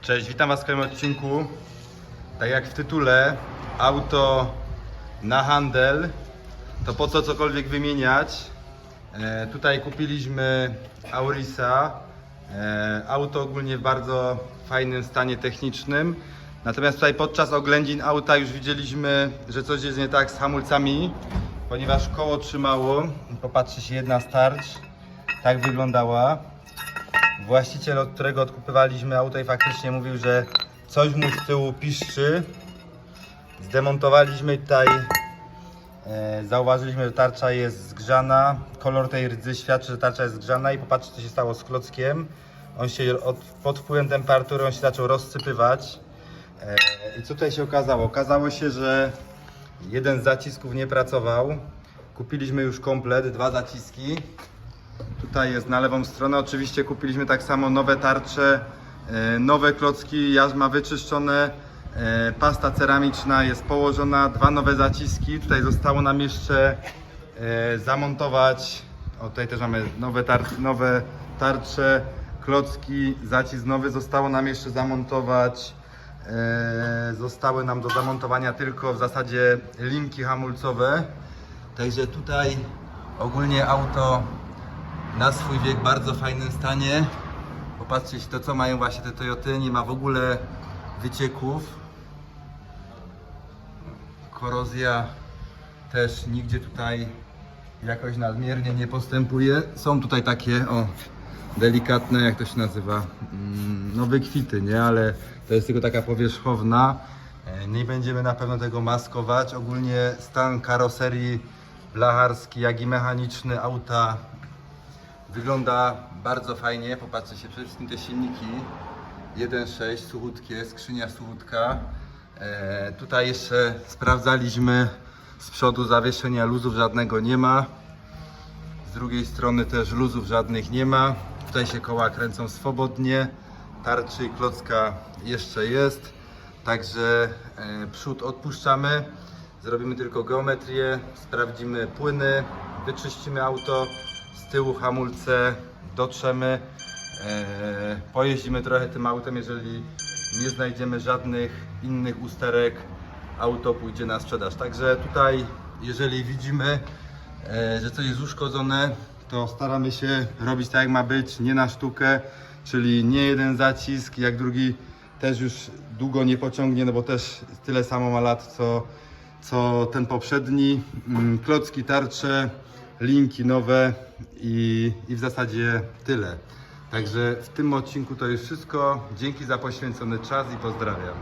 Cześć, witam Was w kolejnym odcinku. Tak jak w tytule, auto na handel, to po co cokolwiek wymieniać? E, tutaj kupiliśmy Aurisa. E, auto ogólnie w bardzo fajnym stanie technicznym. Natomiast tutaj podczas oględzin auta już widzieliśmy, że coś jest nie tak z hamulcami, ponieważ koło trzymało. Popatrzy się jedna starcz, tak wyglądała. Właściciel, od którego odkupywaliśmy auto i faktycznie mówił, że coś mu z tyłu piszczy. Zdemontowaliśmy tutaj, e, zauważyliśmy, że tarcza jest zgrzana. Kolor tej rdzy świadczy, że tarcza jest zgrzana i popatrzcie co się stało z klockiem. On się od, pod wpływem temperatury on się zaczął rozsypywać. E, I co tutaj się okazało? Okazało się, że jeden z zacisków nie pracował. Kupiliśmy już komplet, dwa zaciski. Tutaj jest na lewą stronę. Oczywiście kupiliśmy tak samo nowe tarcze, e, nowe klocki, jarzma wyczyszczone, e, pasta ceramiczna jest położona, dwa nowe zaciski. Tutaj zostało nam jeszcze e, zamontować. O, tutaj też mamy nowe, tar- nowe tarcze, klocki, zacisk nowy. Zostało nam jeszcze zamontować. Zostały nam do zamontowania tylko w zasadzie linki hamulcowe. Także tutaj ogólnie auto na swój wiek bardzo fajnym stanie. Popatrzcie się to co mają właśnie te Toyoty, nie ma w ogóle wycieków. Korozja też nigdzie tutaj jakoś nadmiernie nie postępuje. Są tutaj takie o delikatne, jak to się nazywa, mm, no wykwity, nie? Ale to jest tylko taka powierzchowna. E, Nie będziemy na pewno tego maskować. Ogólnie stan karoserii blacharski, jak i mechaniczny auta Wygląda bardzo fajnie, popatrzcie się, przede wszystkim te silniki 1.6, suchutkie, skrzynia suchutka. E, tutaj jeszcze sprawdzaliśmy z przodu zawieszenia luzów żadnego nie ma. Z drugiej strony też luzów żadnych nie ma. Tutaj się koła kręcą swobodnie. Tarczy i klocka jeszcze jest. Także e, przód odpuszczamy. Zrobimy tylko geometrię, sprawdzimy płyny, wyczyścimy auto, z tyłu hamulce dotrzemy. E, pojeździmy trochę tym autem, jeżeli nie znajdziemy żadnych innych usterek, auto pójdzie na sprzedaż. Także tutaj, jeżeli widzimy, e, że coś jest uszkodzone, to staramy się robić tak jak ma być, nie na sztukę, czyli nie jeden zacisk, jak drugi też już długo nie pociągnie, no bo też tyle samo ma lat co, co ten poprzedni. Mm, Klocki, tarcze, linki nowe i, i w zasadzie tyle. Także w tym odcinku to już wszystko. Dzięki za poświęcony czas i pozdrawiam.